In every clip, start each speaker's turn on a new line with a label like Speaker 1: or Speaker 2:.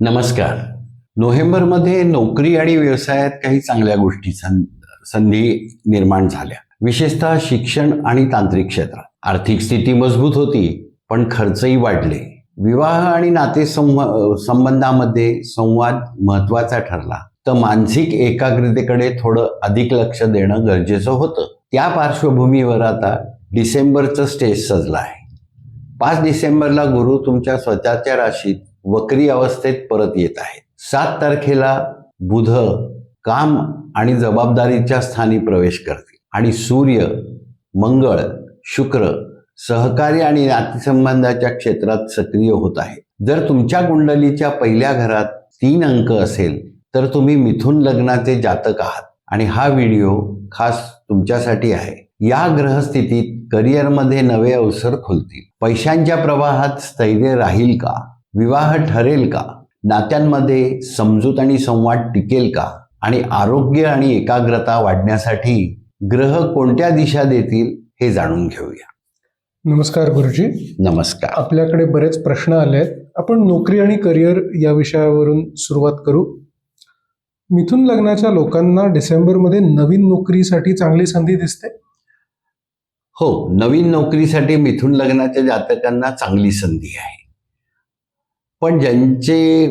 Speaker 1: नमस्कार. नोव्हेंबरमध्ये नोकरी आणि व्यवसायात काही चांगल्या गोष्टी संधी निर्माण झाल्या. विशेषतः शिक्षण आणि तांत्रिक क्षेत्रात आर्थिक स्थिती मजबूत होती पण खर्चही वाढले. विवाह आणि नाते संबंधामध्ये संवाद महत्त्वाचा ठरला. तर मानसिक एकाग्रतेकडे थोडं अधिक लक्ष देणं गरजेचं होतं. त्या पार्श्वभूमीवर आता डिसेंबरचं स्टेज सजलं आहे. पाच डिसेंबरला गुरु तुमच्या स्वतःच्या राशीत वक्री अवस्थेत परत येत आहेत. सात तारखेला बुध काम आणि जबाबदारीच्या स्थानी प्रवेश करतील. आणि सूर्य मंगळ शुक्र सहकार्य आणि नातेसंबंधाच्या क्षेत्रात सक्रिय होत आहे जर तुमच्या कुंडलीच्या पहिल्या घरात तीन अंक असेल तर तुम्ही मिथुन लग्नाचे जातक आहात. आणि हा व्हिडिओ खास तुमच्यासाठी आहे. या ग्रहस्थितीत करिअरमध्ये नवे अवसर खुलतील. पैशांच्या प्रवाहात स्थैर्य राहील का? विवाह ठरेल का? नात्यांमध्ये समजूत आणि संवाद टिकेल का? आणि आरोग्य आणि एकाग्रता वाढण्यासाठी ग्रह कोणत्या दिशा देतील हे जाणून घेऊया.
Speaker 2: नमस्कार गुरुजी.
Speaker 1: नमस्कार.
Speaker 2: आपल्याकडे बरेच प्रश्न आले आहेत आपण नोकरी आणि करिअर या विषयावरून सुरुवात करू. मिथुन लग्नाच्या लोकांना डिसेंबरमध्ये नवीन नोकरीसाठी चांगली संधी दिसते?
Speaker 1: हो नवीन नोकरीसाठी मिथुन लग्नाच्या जातकांना चांगली संधी आहे. पण ज्यांचे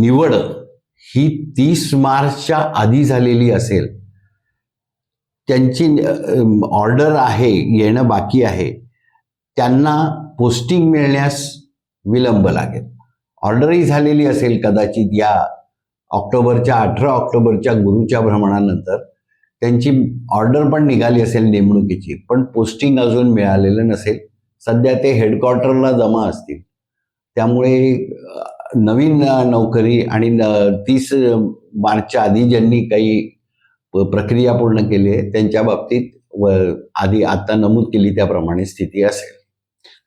Speaker 1: निवड ही तीस मार्चच्या आधी झालेली असेल त्यांची ऑर्डर आहे येणं बाकी आहे त्यांना पोस्टिंग मिळण्यास विलंब लागेल. ऑर्डरही झालेली असेल कदाचित या ऑक्टोबरच्या अठरा ऑक्टोबरच्या गुरुच्या भ्रमणानंतर त्यांची ऑर्डर पण निघाली असेल नेमणुकीची पण पोस्टिंग अजून मिळालेलं नसेल. सध्या ते हेडक्वार्टरला जमा असतील. त्यामुळे नवीन नोकरी आणि तीस मार्चच्या आधी ज्यांनी काही प्रक्रिया पूर्ण केली आहे त्यांच्या बाबतीत व आधी आता नमूद केली त्याप्रमाणे स्थिती असेल.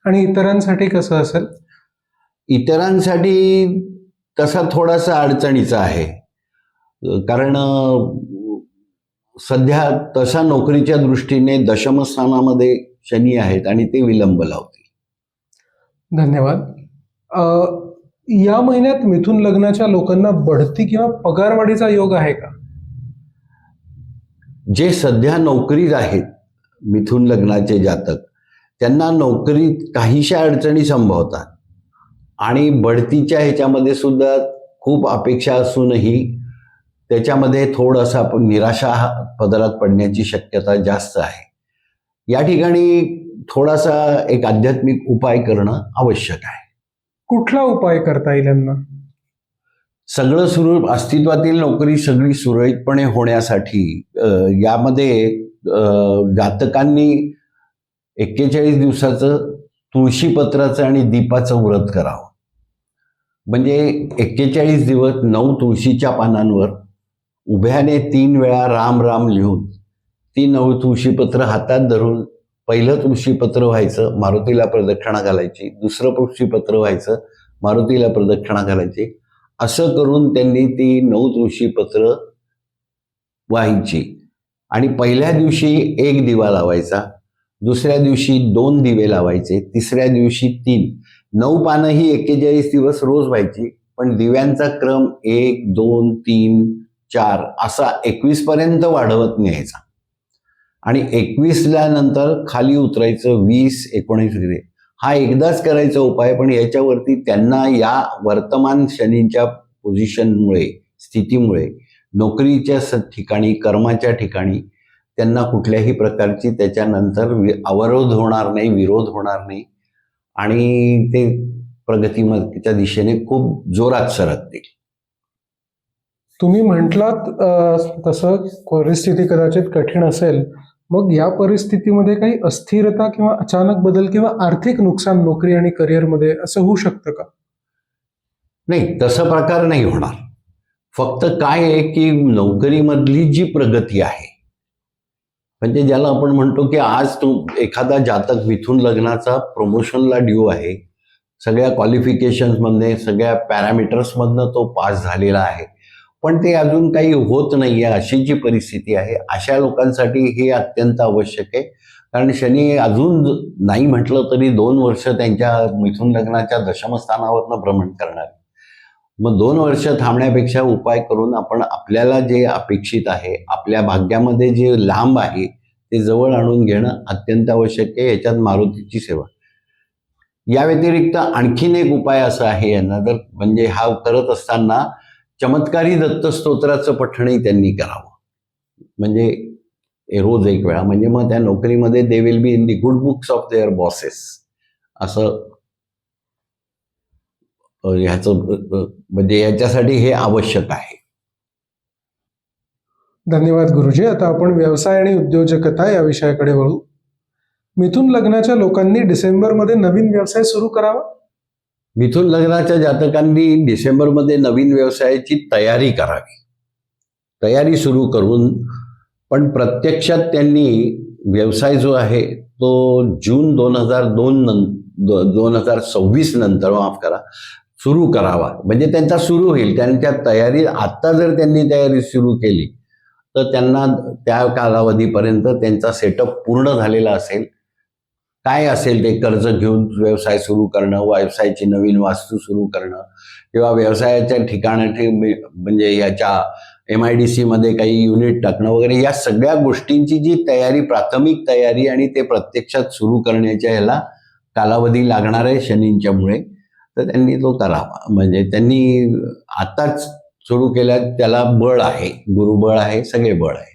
Speaker 2: आणि इतरांसाठी कसं असेल?
Speaker 1: इतरांसाठी तसा थोडासा अडचणीचा आहे. कारण सध्या तसा नोकरीच्या दृष्टीने दशमस्थानामध्ये शनी आहेत आणि ते विलंब लावतील.
Speaker 2: धन्यवाद. या महिन्यात मिथून लग्नाच्या लोकांना बढती किंवा पगारवाढीचा योग आहे का?
Speaker 1: जे सध्या नोकरीत आहेत मिथून लग्नाचे जातक त्यांना नोकरीत काहीशा अडचणी संभवतात. आणि बढतीच्या ह्याच्यामध्ये सुद्धा खूप अपेक्षा असूनही त्याच्यामध्ये थोडासा निराशा पदरात पडण्याची शक्यता जास्त आहे. या ठिकाणी थोडासा एक आध्यात्मिक उपाय करणं आवश्यक आहे.
Speaker 2: कुठला उपाय करता येईल यांना?
Speaker 1: सगळं सुरू अस्तित्वातील नोकरी सगळी सुरळीतपणे होण्यासाठी यामध्ये जातकांनी एक्केचाळीस दिवसाचं तुळशीपत्राचं आणि दीपाचं व्रत करावं. म्हणजे एक्केचाळीस दिवस नऊ तुळशीच्या पानांवर उभ्याने तीन वेळा राम राम लिहून ती नऊ तुळशीपत्र हातात धरून पहिलं तुळशीपत्र व्हायचं मारुतीला प्रदक्षिणा घालायची. दुसरं तुळशीपत्र व्हायचं मारुतीला प्रदक्षिणा घालायची. असं करून त्यांनी ती नऊ तुळशीपत्र व्हायची. आणि पहिल्या दिवशी एक दिवा लावायचा दुसऱ्या दिवशी दोन दिवे लावायचे तिसऱ्या दिवशी तीन. नऊ पानं ही एक्केचाळीस दिवस रोज व्हायची पण दिव्यांचा क्रम एक दोन तीन चार असा एकवीस पर्यंत वाढवत न्यायचा. आणि एकवीसला नंतर खाली उतरायचं वीस एकोणीस वगैरे. हा एकदाच करायचा उपाय पण याच्यावरती त्यांना या वर्तमान शनींच्या पोझिशनमुळे स्थितीमुळे नोकरीच्या ठिकाणी कर्माच्या ठिकाणी त्यांना कुठल्याही प्रकारची त्याच्यानंतर वि- अवरोध होणार नाही विरोध होणार नाही. आणि ते प्रगतीमच्या दिशेने खूप जोरात सरकतील.
Speaker 2: तुम्ही म्हटलात तसं परिस्थिती कदाचित कठीण असेल मग या परिस्थितीमध्ये काही अस्थिरता किंवा अचानक बदल किंवा आर्थिक नुकसान नोकरी आणि करिअरमध्ये असं होऊ शकतं का?
Speaker 1: नाही तसा प्रकार नाही होणार. फक्त काय आहे की नोकरीमधली जी प्रगती आहे म्हणजे ज्याला आपण म्हणतो की आज तो एखादा जातक मिथून लग्नाचा प्रमोशनला ड्यू आहे सगळ्या क्वालिफिकेशन्समधने सगळ्या पॅरामीटर्समधनं तो पास झालेला आहे. पण ते अजून काही होत नाही आहे अशी जी परिस्थिती आहे अशा लोकांसाठी हे अत्यंत आवश्यक आहे. कारण शनी अजून नाही म्हटलं तरी दोन वर्ष त्यांच्या मिथून लग्नाच्या दशमस्थानावरनं भ्रमण करणार. मग दोन वर्ष थांबण्यापेक्षा उपाय करून आपण आपल्याला जे अपेक्षित आहे आपल्या भाग्यामध्ये जे लांब आहे ते जवळ आणून घेणं अत्यंत आवश्यक आहे याच्यात मारुतीची सेवा. या व्यतिरिक्त आणखीन एक उपाय असा आहे यांना जर म्हणजे हा करत असताना चमत्कारी दत्तस्तोत्राचं पठणही त्यांनी करावं. म्हणजे रोज एक वेळा म्हणजे मग त्या नोकरीमध्ये they will be in the good books of their bosses असं ह्याचं म्हणजे याच्यासाठी हे आवश्यक आहे.
Speaker 2: धन्यवाद गुरुजी. आता आपण व्यवसाय आणि उद्योजकता या विषयाकडे वळू. मिथून लग्नाच्या लोकांनी डिसेंबरमध्ये नवीन व्यवसाय सुरू करावा?
Speaker 1: मिथून लग्नाच्या जातकांनी डिसेंबरमध्ये नवीन व्यवसायाची तयारी करावी. तयारी सुरू करून पण प्रत्यक्षात त्यांनी व्यवसाय जो आहे तो जून दोन हजार दोन दोन हजार सव्वीस नंतर माफ करा सुरू करावा. म्हणजे त्यांचा सुरू होईल. त्यांच्या तयारी आत्ता जर त्यांनी तयारी सुरू केली तर त्यांना त्या कालावधीपर्यंत त्यांचा सेटअप पूर्ण झालेला असेल. काय असेल ते कर्ज घेऊन व्यवसाय सुरू करणं व्यवसायाची नवीन वास्तू सुरू करणं किंवा व्यवसायाच्या ठिकाणाची म्हणजे याच्या एम आय डी सीमध्ये काही युनिट टाकणं वगैरे या सगळ्या गोष्टींची जी तयारी प्राथमिक तयारी आणि ते प्रत्यक्षात सुरू करण्याच्या ह्याला कालावधी लागणार आहे शनींच्यामुळे तर त्यांनी तो करावा. म्हणजे त्यांनी आताच सुरू केल्या त्याला बळ आहे गुरुबळ आहे सगळे बळ आहे.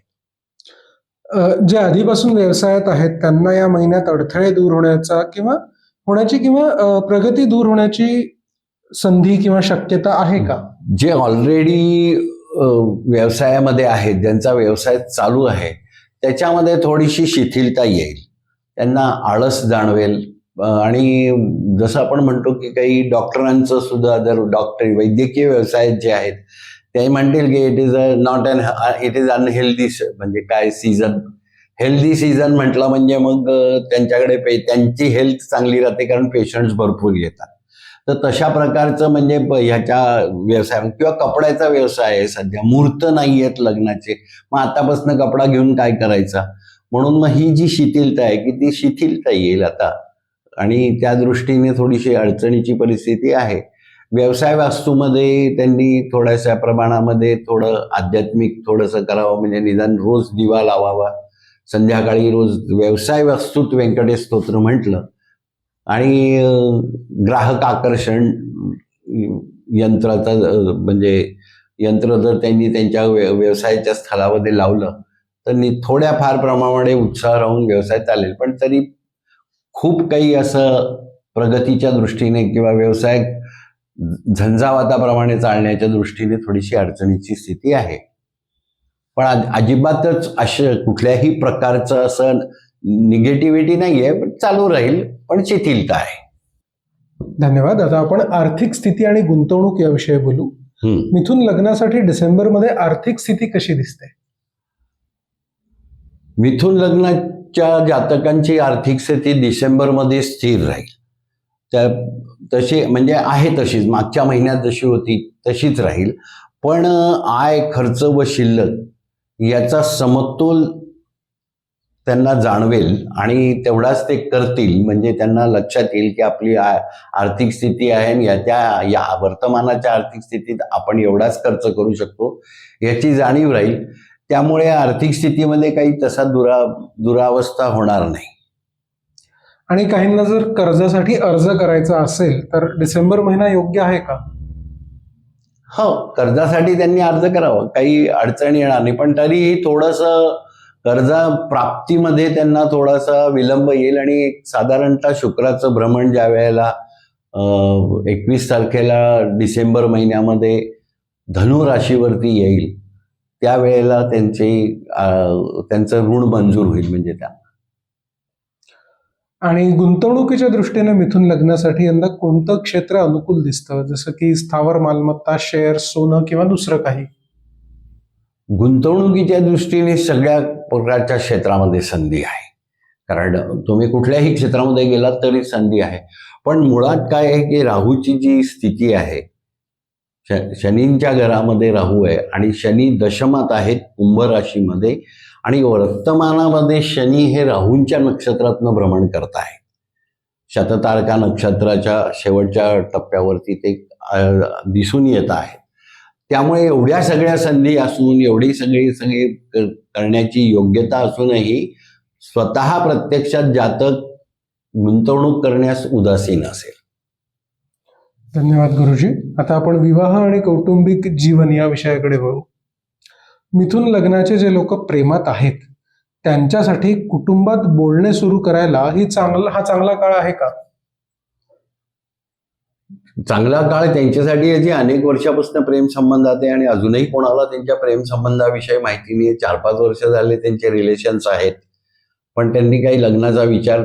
Speaker 2: जे आधीपासून व्यवसायात आहेत त्यांना या महिन्यात अडथळे दूर होण्याचा किंवा होण्याची किंवा प्रगती दूर होण्याची संधी किंवा शक्यता आहे का?
Speaker 1: जे ऑलरेडी व्यवसायामध्ये आहेत ज्यांचा व्यवसाय चालू आहे त्याच्यामध्ये थोडीशी शिथिलता येईल. त्यांना आळस जाणवेल. आणि जसं आपण म्हणतो की काही डॉक्टरांचं सुद्धा जर डॉक्टर वैद्यकीय व्यवसाय जे आहेत ते म्हणतील की it is a not an it is unhealthy म्हणजे काय सीझन हेल्दी सीझन म्हटलं म्हणजे मग uh, त्यांच्याकडे पे त्यांची हेल्थ चांगली राहते कारण पेशंट्स भरपूर येतात. तर तशा प्रकारचं म्हणजे ह्याच्या व्यवसाय किंवा कपड्याचा व्यवसाय आहे सध्या. मूर्त नाही आहेत लग्नाचे. मग आतापासून कपडा घेऊन काय करायचा? म्हणून मग ही जी शिथिलता आहे की ती शिथिलता येईल आता. आणि त्या दृष्टीने थोडीशी अडचणीची परिस्थिती आहे. व्यवसाय वास्तूमध्ये त्यांनी थोड्याशा प्रमाणामध्ये थोडं आध्यात्मिक थोडंसं करावं म्हणजे निदान रोज दिवा लावावा. संध्याकाळी रोज व्यवसाय वास्तूत व्यंकटेश स्तोत्र म्हटलं. आणि ग्राहक आकर्षण यंत्राचा म्हणजे यंत्र जर त्यांनी त्यांच्या व्यवसायाच्या स्थळामध्ये लावलं तर नि थोड्याफार प्रमाणामध्ये उत्साह राहून व्यवसाय चालेल. पण तरी खूप काही असं प्रगतीच्या दृष्टीने किंवा व्यवसाय झंझावाताप्रमाणे चालण्याच्या दृष्टीने थोडीशी अडचणीची स्थिती आहे. पण अज- अजिबातच अशा कुठल्याही प्रकारचं असं निगेटिव्हिटी नाही आहे पण चालू राहील पण शिथिलता आहे.
Speaker 2: धन्यवाद. आता आपण आर्थिक स्थिती आणि गुंतवणूक याविषयी बोलू. मिथून लग्नासाठी डिसेंबरमध्ये आर्थिक स्थिती कशी दिसते?
Speaker 1: मिथुन लग्नाच्या जातकांची आर्थिक स्थिती डिसेंबरमध्ये स्थिर राहील. त्या तशी म्हणजे आहे तशीच. मागच्या महिन्यात जशी होती तशीच राहील. पण आय खर्च व शिल्लक याचा समतोल त्यांना जाणवेल आणि तेवढाच ते करतील. म्हणजे त्यांना लक्षात येईल की आपली आ- आर्थिक स्थिती आहे आणि या त्या या वर्तमानाच्या आर्थिक स्थितीत आपण एवढाच खर्च करू शकतो याची जाणीव राहील. त्यामुळे आर्थिक स्थितीमध्ये काही तसा दुरा दुरावस्था होणार नाही.
Speaker 2: आणि काहींना जर कर्जासाठी अर्ज करायचा असेल तर डिसेंबर महिना योग्य आहे का?
Speaker 1: हो कर्जासाठी त्यांनी अर्ज करावा. काही अडचण येणार नाही. पण तरीही थोडंसं कर्जा प्राप्तीमध्ये त्यांना थोडासा विलंब येईल आणि साधारणतः शुक्राचं भ्रमण ज्या वेळेला एकवीस तारखेला डिसेंबर महिन्यामध्ये धनु राशीवरती येईल त्यावेळेला त्यांचे त्यांचं ऋण मंजूर होईल म्हणजे त्या.
Speaker 2: आणि गुंतवणुकीच्या दृष्टीने मिथून लग्नासाठी यंदा कोणतं क्षेत्र अनुकूल दिसतं? जसं की स्थावर मालमत्ता शेअर सोनं किंवा दुसरं काही?
Speaker 1: गुंतवणुकीच्या दृष्टीने सगळ्या प्रकारच्या क्षेत्रामध्ये संधी आहे. कारण तुम्ही कुठल्याही क्षेत्रामध्ये गेलात तरी संधी आहे. पण मुळात काय आहे की राहूची जी स्थिती आहे श शनींच्या घरामध्ये राहू आहे आणि शनी दशमात आहेत कुंभ राशीमध्ये आणि वर्तमानामध्ये शनी हे राहूंच्या नक्षत्रातनं भ्रमण करत आहे शततारका नक्षत्राच्या शेवटच्या टप्प्यावरती ते दिसून येत आहे त्यामुळे एवढ्या सगळ्या संधी असून एवढी सगळी सगळी करण्याची योग्यता असूनही स्वतः प्रत्यक्षात जातक गुंतवणूक करण्यास उदासीन असेल.
Speaker 2: धन्यवाद गुरुजी. आता आपण विवाह आणि कौटुंबिक जीवन या विषयाकडे वळू मिथून लग्नाचे जे लोक प्रेमात आहेत त्यांच्यासाठी कुटुंबात बोलणे सुरू करायला ही चांगला हा चांगला काळ आहे का?
Speaker 1: चांगला काळ त्यांच्यासाठी जे अनेक वर्षापासून प्रेम संबंधात आहे आणि अजूनही कोणाला त्यांच्या प्रेम संबंधाविषयी माहिती नाही. चार पाच वर्ष झाले त्यांचे रिलेशन्स आहेत. पण त्यांनी काही लग्नाचा विचार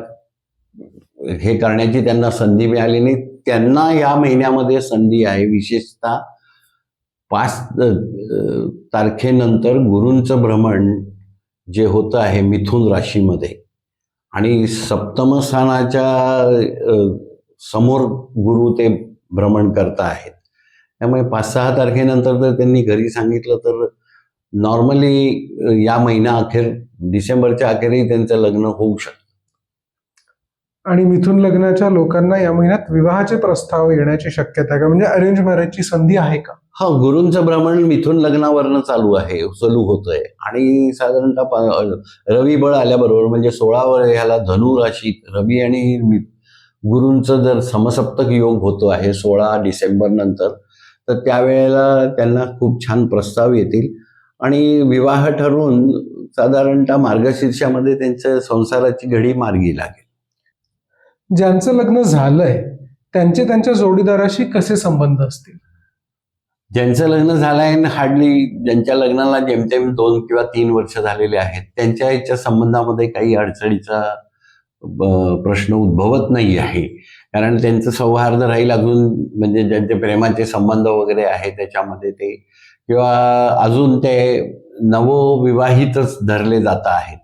Speaker 1: हे करण्याची त्यांना संधी मिळाली नाही. त्यांना या महिन्यामध्ये संधी आहे. विशेषतः पाच तारखेनंतर गुरूंचं भ्रमण जे होतं आहे मिथुन राशीमध्ये. आणि सप्तमस्थानाच्या समोर गुरु ते भ्रमण करत आहेत. त्यामुळे पाच सहा तारखेनंतर जर त्यांनी घरी सांगितलं तर नॉर्मली या महिना अखेर डिसेंबरच्या अखेरही त्यांचं लग्न होऊ शकतं.
Speaker 2: आणि मिथुन लग्नाच्या लोकांना या महिन्यात विवाहाचे प्रस्ताव येण्याची शक्यता आहे का? म्हणजे अरेंज मॅरेजची संधी आहे का?
Speaker 1: हा गुरूंचं भ्रमण मिथून लग्नावरनं चालू आहे चालू होतंय. आणि साधारणतः रवी बळ आल्याबरोबर म्हणजे सोळावर ह्याला धनु राशीत रवी आणि गुरूंचं जर समसप्तक योग होतो आहे सोळा डिसेंबर नंतर तर त्यावेळेला त्यांना खूप छान प्रस्ताव येतील. आणि विवाह ठरवून साधारणतः मार्गशीर्षामध्ये त्यांच्या संसाराची घडी मार्गी लागेल.
Speaker 2: ज्यांचं लग्न झालंय त्यांचे त्यांच्या जोडीदाराशी कसे संबंध असतील?
Speaker 1: ज्यांचं लग्न झालंय हार्डली ज्यांच्या लग्नाला जेमतेम दोन किंवा तीन वर्ष झालेले आहेत त्यांच्या याच्या संबंधामध्ये काही अडचणीचा प्रश्न उद्भवत नाही आहे. कारण त्यांचं सौहार्द राहील अजून म्हणजे ज्यांचे प्रेमाचे संबंध वगैरे आहे त्याच्यामध्ये ते किंवा अजून ते नवविवाहितच धरले जात आहेत.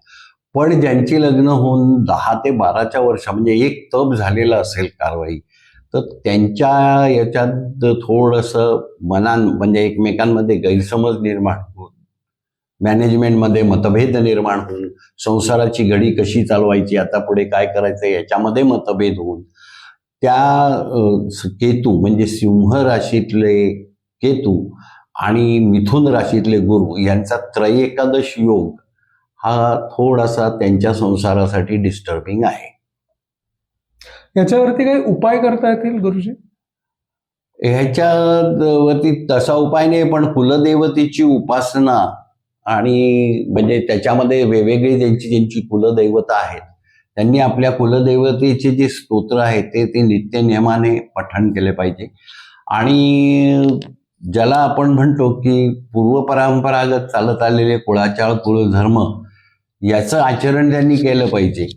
Speaker 1: पण ज्यांची लग्न होऊन दहा ते बाराच्या वर्ष म्हणजे एक तप झालेला असेल कारवाई तर त्यांच्या याच्यात थोडंसं मनान म्हणजे एकमेकांमध्ये गैरसमज निर्माण होऊन मॅनेजमेंटमध्ये मतभेद निर्माण होऊन संसाराची घडी कशी चालवायची आता पुढे काय करायचं याच्यामध्ये मतभेद होऊन त्या केतू म्हणजे सिंह राशीतले केतू आणि मिथुन राशीतले गुरु यांचा त्रयेकादश योग हा थोडासा त्यांच्या संसारासाठी डिस्टर्बिंग आहे.
Speaker 2: याच्यावरती काही उपाय करता येतील गुरुजी?
Speaker 1: ह्याच्यावरती तसा उपाय नाही पण कुलदेवतेची उपासना आणि म्हणजे त्याच्यामध्ये वेगवेगळी ज्यांची ज्यांची कुलदैवता आहेत त्यांनी आपल्या कुलदैवतेचे जे स्तोत्र आहेत ते ते नित्य नियमाने पठण केले पाहिजे. आणि ज्याला आपण म्हणतो की पूर्वपरंपरागत चालत आलेले कुळाचार कुळधर्म याचं आचरण त्यांनी केलं पाहिजे.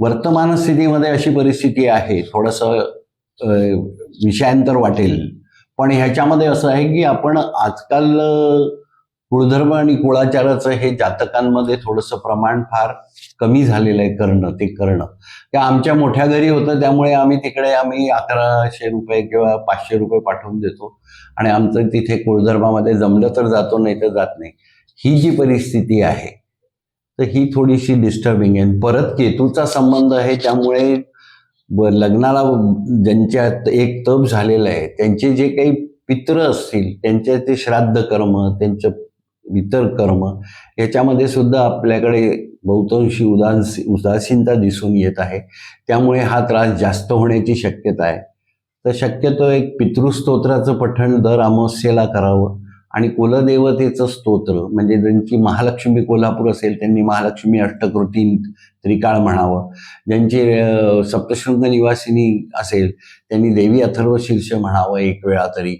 Speaker 1: वर्तमान स्थितीमध्ये अशी परिस्थिती आहे थोडंसं विषयांतर वाटेल. पण ह्याच्यामध्ये असं आहे की आपण आजकाल कुळधर्म आणि कुळाचाराचं हे जातकांमध्ये थोडंसं प्रमाण फार कमी झालेलं आहे करणं ते करणं. त्या आमच्या मोठ्या घरी होतं त्यामुळे आम्ही तिकडे आम्ही अकराशे रुपये किंवा पाचशे रुपये पाठवून देतो. आणि आमचं तिथे कुळधर्मामध्ये जमलं तर जातो नाही तर जात नाही. ही जी परिस्थिती आहे तर ही थोडीशी डिस्टर्बिंग आहे. परत केतूचा संबंध आहे त्यामुळे लग्नाला ज्यांच्यात एक तप झालेलं आहे त्यांचे जे काही पित्र असतील त्यांचे ते श्राद्ध कर्म त्यांचं इतर कर्म याच्यामध्ये सुद्धा आपल्याकडे बहुतांशी उदासी उदासीनता दिसून येत आहे. त्यामुळे हा त्रास जास्त होण्याची शक्यता आहे. तर शक्यतो एक पितृस्तोत्राचं पठण दर अमावस्येला करावं. आणि कुलदेवतेचं स्तोत्र म्हणजे ज्यांची महालक्ष्मी कोल्हापूर असेल त्यांनी महालक्ष्मी अष्टकृती त्रिकाळ म्हणावं. ज्यांची सप्तशृंग निवासिनी असेल त्यांनी देवी अथर्व शीर्ष म्हणावं एक वेळा तरी.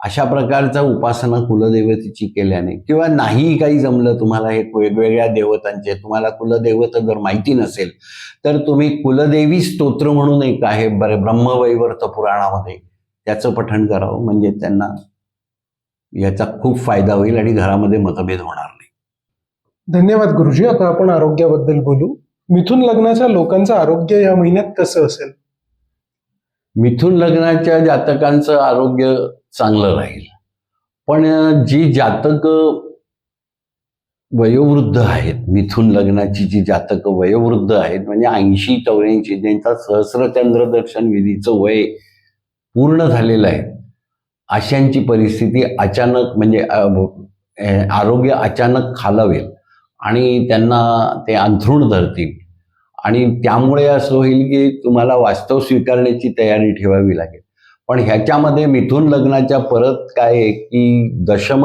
Speaker 1: अशा प्रकारचा उपासना कुलदेवतेची केल्याने. किंवा नाही काही जमलं तुम्हाला हे वेगवेगळ्या देवतांचे तुम्हाला कुलदेवता जर माहिती नसेल तर तुम्ही कुलदेवी स्तोत्र म्हणून एक आहे ब्रह्मवैवर्त पुराणामध्ये. त्याचं पठण करावं म्हणजे त्यांना याचा खूप फायदा होईल आणि घरामध्ये मतभेद होणार नाही.
Speaker 2: धन्यवाद गुरुजी. आता आपण आरोग्याबद्दल बोलू. मिथुन लग्नाच्या लोकांचं आरोग्य या महिन्यात कसं असेल?
Speaker 1: मिथुन लग्नाच्या जातकांचं आरोग्य चांगलं राहील. पण जी जातक वयोवृद्ध आहेत मिथून लग्नाची जी जातकं वयोवृद्ध आहेत म्हणजे ऐंशी चौऱ्याऐंशी ज्यांचा सहस्रचंद्र दर्शन विधीचं वय पूर्ण झालेलं आहे अशांची परिस्थिती अचानक म्हणजे आरोग्य अचानक खालावेल आणि त्यांना ते अंथरूण धरतील. आणि त्यामुळे असं होईल की तुम्हाला वास्तव स्वीकारण्याची तयारी ठेवावी लागेल. पण ह्याच्यामध्ये मिथून लग्नाच्या परत काय आहे की दशम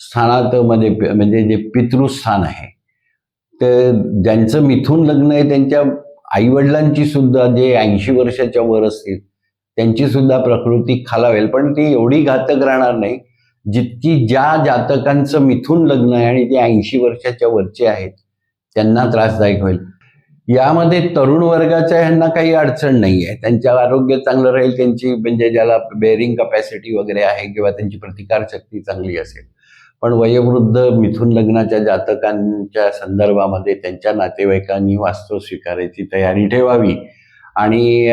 Speaker 1: स्थानात म्हणजे म्हणजे जे पितृस्थान आहे ते ज्यांचं मिथून लग्न आहे त्यांच्या आईवडिलांची सुद्धा जे ऐंशी वर्षाच्या वर असतील त्यांची सुद्धा प्रकृती खालावेल पण ती एवढी घातक राहणार नाही जितकी ज्या जातकांचं मिथून लग्न आहे आणि ते ऐंशी वर्षाच्या वरचे आहेत त्यांना त्रासदायक होईल. यामध्ये तरुण वर्गाच्या ह्यांना काही अडचण नाही आहे. त्यांचं आरोग्य चांगलं राहील त्यांची म्हणजे ज्याला बेअरिंग कपॅसिटी वगैरे आहे किंवा त्यांची प्रतिकारशक्ती चांगली असेल. पण वयोवृद्ध मिथून लग्नाच्या जातकांच्या संदर्भामध्ये त्यांच्या नातेवाईकांनी वास्तव स्वीकारायची तयारी ठेवावी. आणि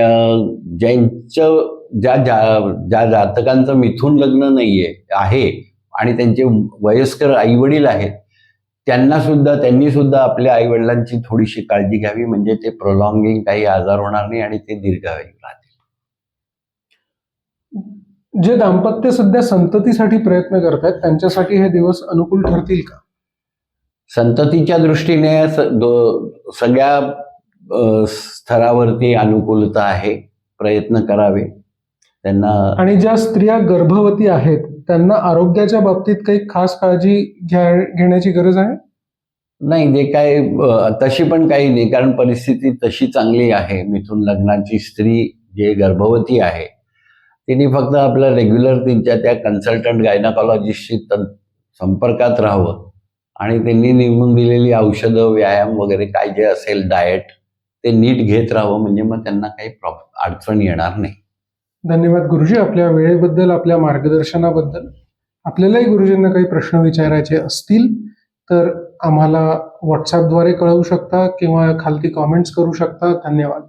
Speaker 1: ज्यांचं ज्या ज्या ज्या जातकांचं मिथून लग्न नाहीये आहे आणि त्यांचे वयस्कर आईवडील आहेत त्यांना सुद्धा त्यांनी सुद्धा आपल्या आईवडिलांची थोडीशी काळजी घ्यावी म्हणजे ते प्रोलॉंगिंग काही आजार होणार नाही आणि ते दीर्घायू राहतील.
Speaker 2: जे दाम्पत्य सध्या संततीसाठी प्रयत्न करतायत त्यांच्यासाठी हे दिवस अनुकूल ठरतील का?
Speaker 1: संततीच्या दृष्टीने सगळ्या स्तरावरती अनुकूलता आहे प्रयत्न करावे. त्यांना
Speaker 2: आणि ज्या स्त्रिया गर्भवती आहेत त्यांना आरोग्याच्या बाबतीत काही खास काळजी घ्या घेण्याची गरज आहे?
Speaker 1: नाही जे काय तशी पण काही नाही. कारण परिस्थिती तशी चांगली आहे. मिथून लग्नाची स्त्री जे गर्भवती आहे तिने फक्त आपलं रेग्युलर त्यांच्या त्या कन्सल्टंट गायनाकॉलॉजिस्टशी संपर्कात राहावं. आणि त्यांनी नेमून दिलेली औषधं व्यायाम वगैरे काय जे असेल डाएट ते नीट घेत राहावं म्हणजे मग त्यांना काही प्रॉब अडचण येणार नाही.
Speaker 2: धन्यवाद गुरुजी. आपल्या वेळेबद्दल आपल्या मार्गदर्शनाबद्दल. आपल्यालाही गुरुजींना काही प्रश्न विचारायचे असतील तर आम्हाला व्हॉट्सॲपद्वारे कळवू शकता किंवा खालती कॉमेंट्स करू शकता. धन्यवाद.